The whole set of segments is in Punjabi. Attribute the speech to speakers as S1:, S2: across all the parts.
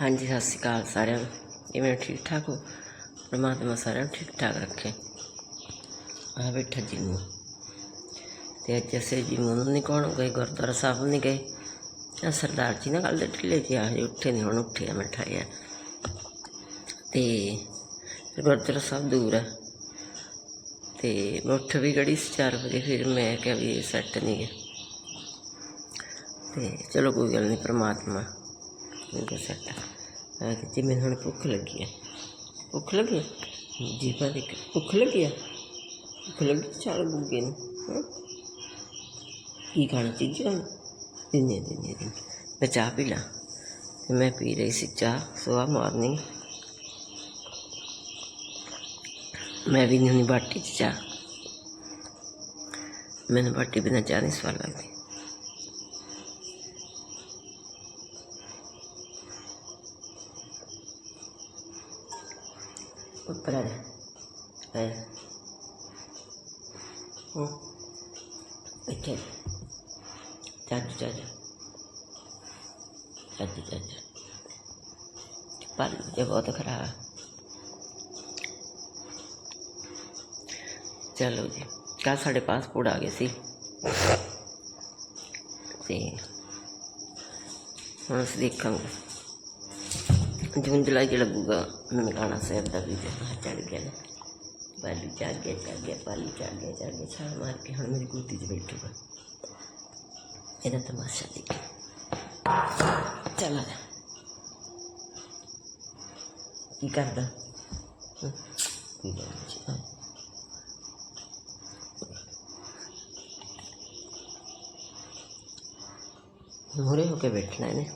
S1: ਹਾਂਜੀ, ਸਤਿ ਸ਼੍ਰੀ ਅਕਾਲ ਸਾਰਿਆਂ ਨੂੰ। ਕਿਵੇਂ ਹੋ? ਠੀਕ ਠਾਕ ਹੋ। ਪਰਮਾਤਮਾ ਸਾਰਿਆਂ ਨੂੰ ਠੀਕ ਠਾਕ ਰੱਖੇ। ਆ ਬੈਠਾ ਜੀ ਨੂੰ ਤੇ ਅੱਜ ਅਸੀਂ ਜੀ ਨੂੰ ਨਹੀਂ ਕੌਣ ਗਏ, ਗੁਰਦੁਆਰਾ ਸਾਹਿਬ ਨਹੀਂ ਗਏ। ਆ ਸਰਦਾਰ ਜੀ ਨਾ ਕੱਲ ਦੇ ਢਿੱਲੇ ਜੀ ਆ ਉੱਠੇ ਨਹੀਂ ਹੁਣ ਉੱਠਿਆ ਬੈਠਾ ਮੈਂ ਠਾਇਆ ਤੇ ਗੁਰਦੁਆਰਾ ਸਾਹਿਬ ਦੂਰ ਹੈ ਤੇ ਮੈਂ ਉੱਠ ਵੀ ਗੜੀ ਸੀ 4 ਵਜੇ, ਫਿਰ ਮੈਂ ਕਿਹਾ ਵੀ ਸੈੱਟ ਨਹੀਂ ਹੈ। ਤੇ ਚਲੋ ਕੋਈ ਗੱਲ ਨਹੀਂ ਪਰਮਾਤਮਾ ਮੇਰੇ ਸੈੱਟ ਆ ਕਿ ਜੀ ਮੈਨੂੰ ਹੁਣ ਭੁੱਖ ਲੱਗੀ ਹੈ ਭੁੱਖ ਲੱਗੀ ਹੈ? ਜੀ ਪਾ ਦੇਖ ਭੁੱਖ ਲੱਗੀ ਆ? ਭੁੱਖ ਲੱਗੀ ਚਾਲ ਗੁੱਗੇ ਨੂੰ ਕੀ ਖਾਣਾ, ਚੀਜ਼ ਖਾਣਾ? ਦਿਨੇ ਦਿਨੇ ਦਿਨੇ ਮੈਂ ਚਾਹ ਪੀ ਲਾਂ। ਤੇ ਮੈਂ ਪੀ ਰਹੀ ਸੀ ਚਾਹ ਸਵੇਰ ਮਾਰਨਿੰਗ ਮੈਂ ਵੀ ਨਹੀਂ ਬਾਟੀ ਚ ਚਾਹ। ਮੈਨੂੰ ਬਾਟੀ ਬਿਨਾਂ ਚਾਹ ਨਹੀਂ ਸਵਾਦ ਲੱਗਦੀ। ਹੈ ਹੂੰ। ਇੱਥੇ ਚੱਜ ਚੱਜ ਚੱਜ ਚੱਜ ਪਰ ਇਹ ਬਹੁਤ ਖਰਾਬ ਚਲੋ ਜੀ ਕੱਲ ਸਾਡੇ ਪਾਸਪੋਰਟ ਆ ਗਏ ਸੀ। ਤੇ ਹੁਣ ਅਸੀਂ ਦੇਖਾਂਗੇ। ਜੂਨ ਜੁਲਾਈ ਚ ਲੱਗੂਗਾ ਨਨਕਾਣਾ ਸਾਹਿਬ ਦਾ ਵੀ ਚੜ ਗਿਆ ਪਾਲੀ ਬਾਲੀ ਚੜ ਗਿਆ ਚੜ ਗਿਆ ਪਾਲੀ ਚੜ ਗਿਆ ਚੜ ਗਿਆ ਛਾਲ ਮਾਰ ਕੇ ਹੁਣ ਮੇਰੀ ਗੋਦੀ 'ਚ ਬੈਠੂਗਾ। ਇਹਦਾ ਤਮਾਸ਼ਾ ਦੇਖ। ਚਲਾ ਕੀ ਕਰਦਾ? ਹਮ, ਕੀ ਕਰਦਾ ਮੋਰੇ ਹੋ ਕੇ ਬੈਠਣਾ ਇਹਨੇ।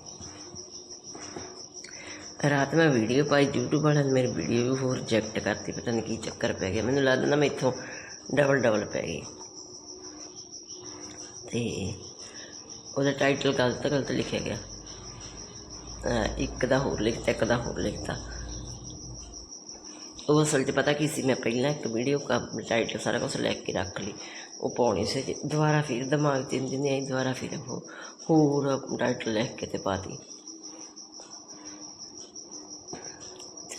S1: ਰਾਤ ਮੈਂ ਵੀਡੀਓ ਪਾਈ, YouTube ਵਾਲਿਆਂ ਨੇ ਮੇਰੀ ਵੀਡੀਓ ਵੀ ਹੋਰ ਰਿਜੈਕਟ ਕਰਤੀ, ਪਤਾ ਨਹੀਂ ਕੀ ਚੱਕਰ ਪੈ ਗਿਆ। ਮੈਨੂੰ ਲੱਗਦਾ ਨਾ ਮੈਂ ਇੱਥੋਂ ਡਬਲ ਡਬਲ ਪੈ ਗਈ। ਤੇ ਉਹਦਾ ਟਾਈਟਲ ਗਲਤ ਗਲਤ ਲਿਖਿਆ ਗਿਆ। ਇੱਕ ਦਾ ਹੋਰ ਲਿਖਤਾ, ਇੱਕ ਦਾ ਹੋਰ ਲਿਖਤਾ। ਉਹ ਅਸਲ 'ਚ ਪਤਾ ਕੀ ਸੀ, ਮੈਂ ਪਹਿਲਾਂ ਇੱਕ ਵੀਡੀਓ ਦਾ ਟਾਈਟਲ ਸਾਰਾ ਕੁਝ ਲਿਖ ਕੇ ਰੱਖ ਲਈ। ਉਹ ਪਾਉਣੀ ਸੀ, ਦੁਬਾਰਾ ਫਿਰ ਦਿਮਾਗ 'ਚ ਇੰਜ ਆਈ, ਦੁਬਾਰਾ ਫਿਰ ਉਹ ਹੋਰ ਟਾਈਟਲ ਲਿਖ ਕੇ ਤੇ ਪਾਤੀ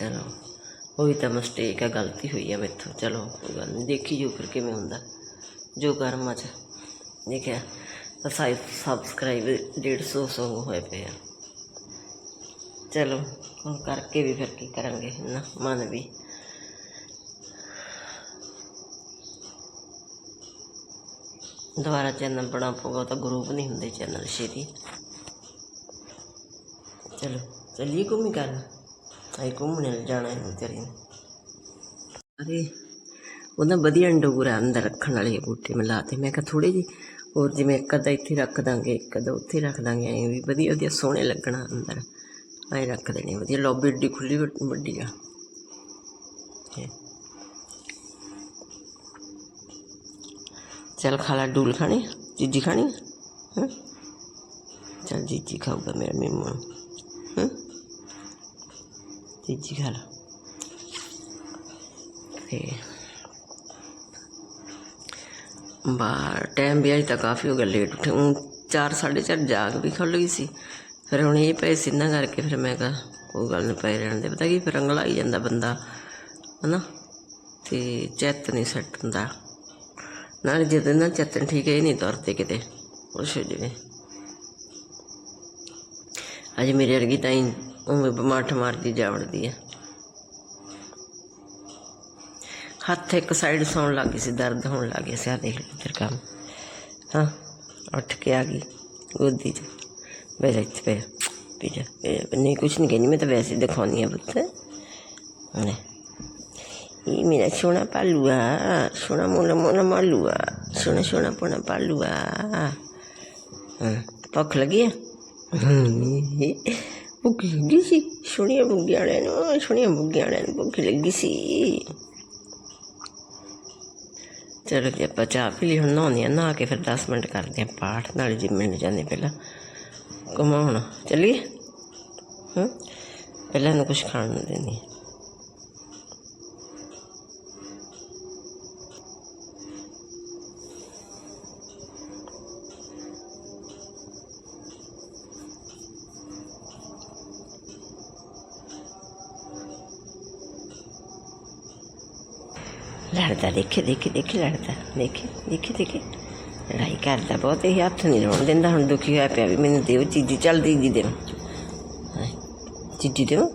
S1: ਚਲੋ, ਉਹੀ ਤਾਂ ਮਿਸਟੇਕ ਹੈ ਗਲਤੀ ਹੋਈ ਹੈ ਮੇਥੋਂ। ਚਲੋ, ਕੋਈ ਗੱਲ ਨਹੀਂ ਦੇਖੀ ਜੋ ਫਿਰ ਕਿਵੇਂ ਹੁੰਦਾ। ਜੋ ਕਰਮਾਂ 'ਚ। ਦੇਖਿਆ ਤਾਂ ਸਾਈ ਸਬਸਕ੍ਰਾਈਬ 150 ਸੌ ਹੋਏ ਪਏ ਆ। ਚਲੋ, ਹੁਣ ਕਰਕੇ ਵੀ ਫਿਰ ਕੀ ਕਰਾਂਗੇ ਨਾ ਮਨ ਵੀ। ਦੁਬਾਰਾ ਚੈਨਲ ਬਣਾ ਪਊਗਾ ਤਾਂ ਗਰੁੱਪ ਨਹੀਂ ਹੁੰਦੇ ਚੈਨਲ, ਛੇਤੀ। ਚਲੋ, ਚੱਲੀਏ ਘੁੰਮੀ ਕਰਨ ਆਈ ਘੁੰਮਣੇ ਜਾਣਾ ਹੈ ਤੇਰੀ ਅਰੇ ਉਹਨਾਂ ਵਧੀਆ ਅੰਡੋਗਰਾ ਅੰਦਰ ਰੱਖਣ ਵਾਲੇ ਬੂਟੇ ਮਿਲਾ ਲਾਤੇ ਮੈਂ ਕਿਹਾ ਥੋੜੇ ਜਿਹੇ ਹੋਰ ਜਿਵੇਂ ਇੱਕ ਅੱਧਾ ਇੱਥੇ ਰੱਖ ਦਾਂਗੇ, ਇੱਕ ਅੱਧਾ ਉੱਥੇ ਰੱਖ ਦਾਂਗੇ, ਐਂ ਵੀ ਵਧੀਆ ਵਧੀਆ ਸੋਹਣੇ ਲੱਗਣਾ ਅੰਦਰ। ਐਂ ਰੱਖ ਦੇਣੇ, ਵਧੀਆ ਲੌਬੀ ਏਡੀ ਖੁੱਲੀ ਵੱਡੀ ਆ। ਤੇ ਚੱਲ ਖਾ ਲਾ, ਡੂਲ ਖਾਣੀ ਜੀਜੀ ਖਾਣੀ? ਹਾਂ? ਚੱਲ ਜੀਜੀ ਖਾਊਗਾ ਮੇਰਾ ਮੇਮੂ। ਹਾਂ ਚੀਜੀ ਖਾ ਤੇ ਬਾਹਰ ਟਾਈਮ ਵੀ ਅਜੇ ਤਾਂ ਕਾਫੀ ਹੋ ਗਿਆ ਲੇਟ ਉੱਠੇ। ਉਹ 4 4:30 ਜਾਗ ਵੀ ਖੁੱਲ ਗਈ ਸੀ। ਫਿਰ ਹੁਣ ਇਹ ਪਏ ਸੀ ਨਾ ਕਰਕੇ ਫਿਰ ਮੈਂ ਕਿਹਾ ਕੋਈ ਗੱਲ ਨਹੀਂ ਪਏ ਰਹਿਣ ਦੇ। ਪਤਾ ਕੀ ਫਿਰ ਅੰਗਲਾ ਹੀ ਜਾਂਦਾ ਬੰਦਾ, ਹਨਾ? ਤੇ ਚੈਤ ਨਹੀਂ ਸੈੱਟ ਹੁੰਦਾ। ਨਾਲ ਜਦੋਂ ਨਾ ਚੈਤਨ ਠੀਕ ਹੈ, ਇਹ ਨਹੀਂ ਤੁਰਦੇ ਕਿਤੇ। ਕੁਛ ਹੋ ਜਾਵੇ। ਅੱਜ ਮੇਰੇ ਵਰਗੀ ਤਾਂ ਹੀ ਉਵੇਂ ਬਿਮਾਰ ਮਾਰਦੀ ਜਾਵੜਦੀ ਹੈ ਹੱਥ ਇੱਕ ਸਾਈਡ ਸੌਣ ਲੱਗ ਗਈ ਸੀ ਦਰਦ ਹੋਣ ਲੱਗ ਗਿਆ ਸੀ ਆ ਦੇਖ ਲੈ ਤੇਰਾ ਕੰਮ ਹਾਂ ਉੱਠ ਕੇ ਆ ਗਈ ਗੋਦੀ 'ਚ ਬੈਠ ਇੱਥੇ ਪੈ ਪੀ ਜਾ ਪੀ ਜਾ। ਨਹੀਂ ਕੁਛ ਨਹੀਂ ਕਹਿੰਦੀ ਮੈਂ ਤਾਂ ਵੈਸੇ ਹੀ ਦਿਖਾਉਂਦੀ ਆ ਪੁੱਤ ਲੈ ਇਹ ਮੇਰਾ ਸੋਹਣਾ ਪਾਲੂਆ ਸੋਹਣਾ ਮੋਨਾ ਮੋਨਾ ਮਾਲੂਆ ਸੋਹਣਾ ਸੋਹਣਾ ਪੋਣਾ ਪਾਲੂਆ ਹਾਂ ਭੁੱਖ ਲੱਗੀ ਹੈ ਹਮ, ਭੁੱਖ ਲੱਗੀ ਸੀ ਸੋਹਣੀਆਂ ਬੁੱਗੀਆਂ ਵਾਲਿਆਂ ਨੂੰ ਸੋਹਣੀਆਂ ਬੁੱਗੀਆਂ ਵਾਲਿਆਂ ਨੂੰ ਭੁੱਖ ਲੱਗੀ ਸੀ। ਚਲੋ ਜੀ, ਆਪਾਂ ਚਾਹ ਪੀ ਲਈ, ਹੁਣ ਨਹਾਉਂਦੇ ਹਾਂ, ਨਹਾ ਕੇ ਫਿਰ 10 ਮਿੰਟ ਕਰਦੇ ਹਾਂ ਪਾਠ, ਨਾਲ ਜੀ ਮਿਲ ਜਾਂਦੇ ਪਹਿਲਾਂ। ਕਮਾਉਣ ਚੱਲੀਏ? ਹਾਂ? ਪਹਿਲਾਂ ਇਹਨੂੰ ਕੁਝ ਖਾਣ ਨੂੰ ਦੇਣੀ ਲੜਦਾ, ਦੇਖੇ ਦੇਖੇ ਦੇਖੇ ਲੜਦਾ, ਦੇਖੇ ਦੇਖੇ ਦੇਖੇ। ਲੜਾਈ ਕਰਦਾ ਬਹੁਤ, ਇਹ ਹੱਥ ਨਹੀਂ ਲਾਉਣ ਦਿੰਦਾ, ਹੁਣ ਦੁਖੀ ਹੋਇਆ ਪਿਆ ਵੀ ਮੈਨੂੰ ਦਿਓ, ਚੀਜ਼ੀ ਚੱਲ ਦੀਦੀ ਦੇ ਚੀਜ਼ੀ ਦਿਓ।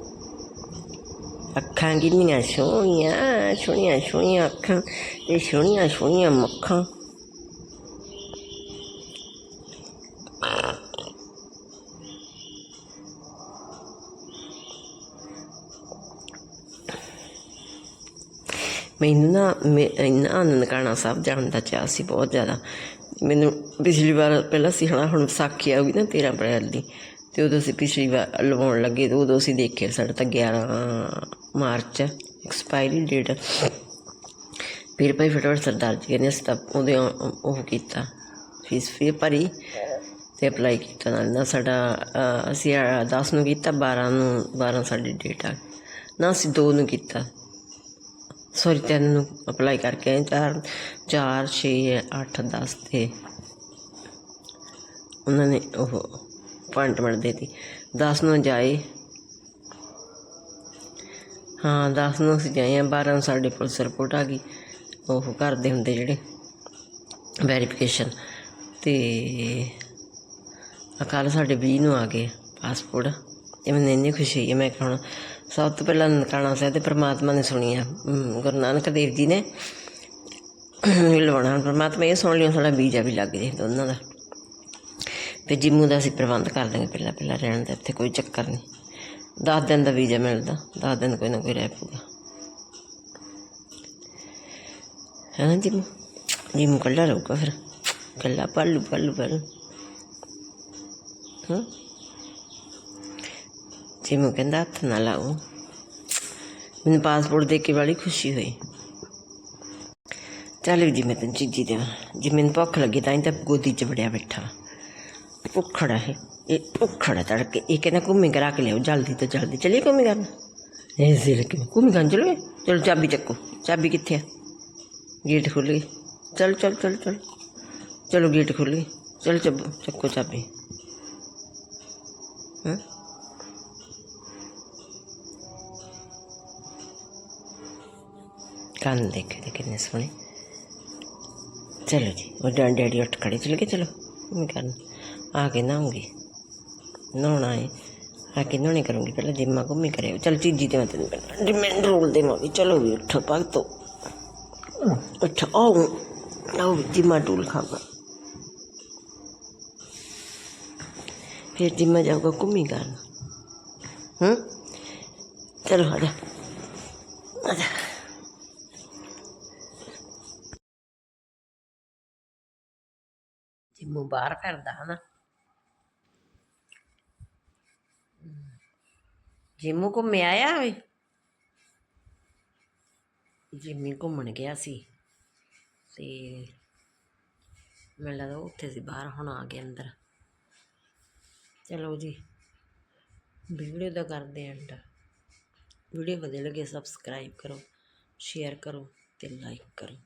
S1: ਅੱਖਾਂ ਕਿੰਨੀਆਂ ਸੋਹਣੀਆਂ ਸੋਹਣੀਆਂ ਸੋਹਣੀਆਂ ਅੱਖਾਂ ਤੇ ਸੋਹਣੀਆਂ ਸੋਹਣੀਆਂ ਮੱਖਾਂ। ਮੈਨੂੰ ਨਾ ਮੇ ਇੰਨਾ ਨਨਕਾਣਾ ਸਾਹਿਬ ਜਾਣ ਦਾ ਚਾਅ ਸੀ ਬਹੁਤ ਜ਼ਿਆਦਾ। ਮੈਨੂੰ ਪਿਛਲੀ ਵਾਰ ਪਹਿਲਾਂ ਸੀ, ਹਣਾ, ਹੁਣ ਵਿਸਾਖੀ ਆਉਗੀ ਨਾ 13 ਅਪ੍ਰੈਲ ਦੀ, ਤੇ ਉਦੋਂ ਅਸੀਂ ਪਿਛਲੀ ਵਾਰ ਲਵਾਉਣ ਲੱਗੇ, ਤੇ ਉਦੋਂ ਅਸੀਂ ਦੇਖਿਆ ਸਾਡਾ ਤਾਂ 11 ਮਾਰਚ ਐਕਸਪਾਇਰੀ ਡੇਟ ਫਿਰ ਭਾਈ ਫਟਾਫਟ ਸਰਦਾਰ ਜੀ ਨੇ ਅਸੀਂ ਤਾਂ ਉਹਦੇ ਉਹ ਕੀਤਾ ਫੀਸ ਫੀ ਭਰੀ ਤੇ ਅਪਲਾਈ ਕੀਤਾ ਨਾਲ ਨਾ ਸਾਡਾ ਅਸੀਂ 10 ਨੂੰ ਕੀਤਾ 12 ਨੂੰ 12 ਸਾਡੀ ਡੇਟ ਆ। ਨਾ, ਅਸੀਂ 2 ਨੂੰ ਕੀਤਾ। ਸੌਰੀ, ਤਿੰਨ ਨੂੰ ਅਪਲਾਈ ਕਰਕੇ ਆਏ ਚਾਰ ਚਾਰ, ਛੇ, ਅੱਠ, ਦਸ ਤੇ ਉਹਨਾਂ ਨੇ ਉਹ ਅਪਾਇੰਟਮੈਂਟ ਦੇ ਦਿੱਤੀ। 10 ਨੂੰ ਜਾਏ। ਹਾਂ 10 ਨੂੰ ਅਸੀਂ ਜਾਏ ਆ 12 ਨੂੰ ਸਾਡੇ ਪੁਲਿਸ ਰਿਪੋਰਟ ਆ ਗਈ। ਉਹ ਕਰਦੇ ਹੁੰਦੇ ਜਿਹੜੇ ਵੈਰੀਫਿਕੇਸ਼ਨ ਤੇ ਅਕਾਲ ਸਾਡੇ 20 ਨੂੰ ਆ ਗਏ ਪਾਸਪੋਰਟ ਇਹ ਮੈਨੂੰ ਇੰਨੀ ਖੁਸ਼ੀ ਹੋਈ ਹੈ ਮੈਂ ਕਿਹਾ ਹੁਣ ਸਭ ਤੋਂ ਪਹਿਲਾਂ ਨਨਕਾਣਾ ਸਾਹਿਬ ਤੇ ਪ੍ਰਮਾਤਮਾ ਨੇ ਸੁਣੀ ਗੁਰੂ ਨਾਨਕ ਦੇਵ ਜੀ ਨੇ ਲਵਾਉਣਾ। ਪ੍ਰਮਾਤਮਾ ਇਹ ਸੁਣ ਲਿਓ, ਸਾਡਾ ਬੀਜਾ ਵੀ ਲੱਗ ਜੇ ਦੋਨਾਂ ਦਾ। ਤੇ ਜਿੰਮੂ ਦਾ ਅਸੀਂ ਪ੍ਰਬੰਧ ਕਰ ਦਾਂਗੇ ਪਹਿਲਾਂ ਪਹਿਲਾਂ ਰਹਿਣ ਦਾ, ਇੱਥੇ ਕੋਈ ਚੱਕਰ ਨਹੀਂ। 10 ਦਿਨ ਦਾ ਵੀਜ਼ਾ ਮਿਲਦਾ 10 ਦਿਨ ਕੋਈ ਨਾ ਕੋਈ ਰਹਿ ਪਊਗਾ। ਹੈ ਨਾ ਜਿੰਮੂ? ਜਿੰਮੂ ਕੱਲਾ ਰਹੂਗਾ ਫਿਰ। ਕੱਲਾ ਪਾਲੂ ਪਾਲੂ ਪਾਲੂ। ਹਾਂ ਜਿੰਮੂ ਕਹਿੰਦਾ ਹੱਥ ਨਾ ਲਾਓ ਮੈਨੂੰ ਪਾਸਪੋਰਟ ਦੇ ਕੇ ਬੜੀ ਖੁਸ਼ੀ ਹੋਈ ਚੱਲ ਜੀ ਮੈਂ ਤੈਨੂੰ ਚੀਜ਼ੀ ਦੇਵਾਂ ਜੇ ਮੈਨੂੰ ਭੁੱਖ ਲੱਗੀ ਤਾਂ ਹੀ ਤਾਂ ਗੋਦੀ 'ਚ ਵੜਿਆ ਬੈਠਾ ਭੁੱਖੜਾ ਹੈ ਇਹ ਭੁੱਖੜਾ ਤੜਕੇ ਇਹ ਕਹਿੰਦਾ ਘੁੰਮੀ ਕਰਾ ਕੇ ਲਿਆਓ ਜਲਦੀ ਤੋਂ ਜਲਦੀ ਚਲੀਏ ਘੁੰਮੀ ਕਰਨ ਇਹ ਸਿਰ ਕਿ ਘੁੰਮੀ ਕਰਨ ਚਲੋਗੇ ਚਲੋ ਚਾਬੀ ਚੱਕੋ ਚਾਬੀ ਕਿੱਥੇ ਆ ਗੇਟ ਖੁੱਲ ਗਈ ਚਲ ਚਲ ਚਲ ਚਲ ਚਲੋ ਗੇਟ ਖੁੱਲ ਗਈ ਚਲ ਚੱਬੋ ਚੱਕੋ ਚਾਬੀ ਹਾਂ ਕੰਨ ਦੇਖੇ ਤੇ ਕਿੰਨੇ ਸੋਹਣੇ। ਚਲੋ ਜੀ, ਉਹ ਡੈਡੀ ਉੱਠ ਖੜੇ, ਚਲ ਗਏ, ਚਲੋ, ਮੈਂ ਕਰਨ। ਆ ਕੇ ਨਹਾਉਂਗੀ। ਨਹਾਉਣਾ ਹੈ ਆ ਕੇ ਨਹਾਉਣੇ ਕਰੂੰਗੀ, ਪਹਿਲਾਂ ਜਿੰਮਾ ਘੁੰਮੀ ਕਰਿਓ। ਚਲ ਚੀਜੀ ਤੇ ਮੈਂ ਤੈਨੂੰ ਡਿਮੈਂਡ ਰੋਲ ਦੇਵਾਂਗੀ, ਚਲੋ ਵੀ ਉੱਠੋ, ਭਗਤੋ। ਉੱਠ, ਆਓ। ਆਓ ਜਿੰਮਾ ਡੋਲ ਖਾਗਾ ਫਿਰ ਜਿੰਮਾ ਜਾਊਗਾ ਘੁੰਮੀ ਕਰਨ। ਹੂੰ? ਚਲੋ, ਆ ਜਾ। ਆ ਜਾ ਜਿੰਮੂ ਬਾਹਰ ਫਿਰਦਾ ਹਨਾ। ਜਿੰਮੂ ਘੁੰਮਿਆ ਆਇਆ ਓਏ ਜਿੰਮੀ ਘੁੰਮਣ ਗਿਆ ਸੀ ਤੇ ਮੈਨੂੰ ਲੱਗਦਾ ਉੱਥੇ ਸੀ, ਬਾਹਰ ਹੁਣ ਆ ਗਿਆ ਅੰਦਰ। ਚਲੋ ਜੀ, ਵੀਡੀਓ ਦਾ ਕਰਦੇ ਐਂਡ। ਵੀਡੀਓ ਵਧੀਆ ਲੱਗੇ, ਸਬਸਕ੍ਰਾਈਬ ਕਰੋ, ਸ਼ੇਅਰ ਕਰੋ ਤੇ ਲਾਈਕ ਕਰੋ।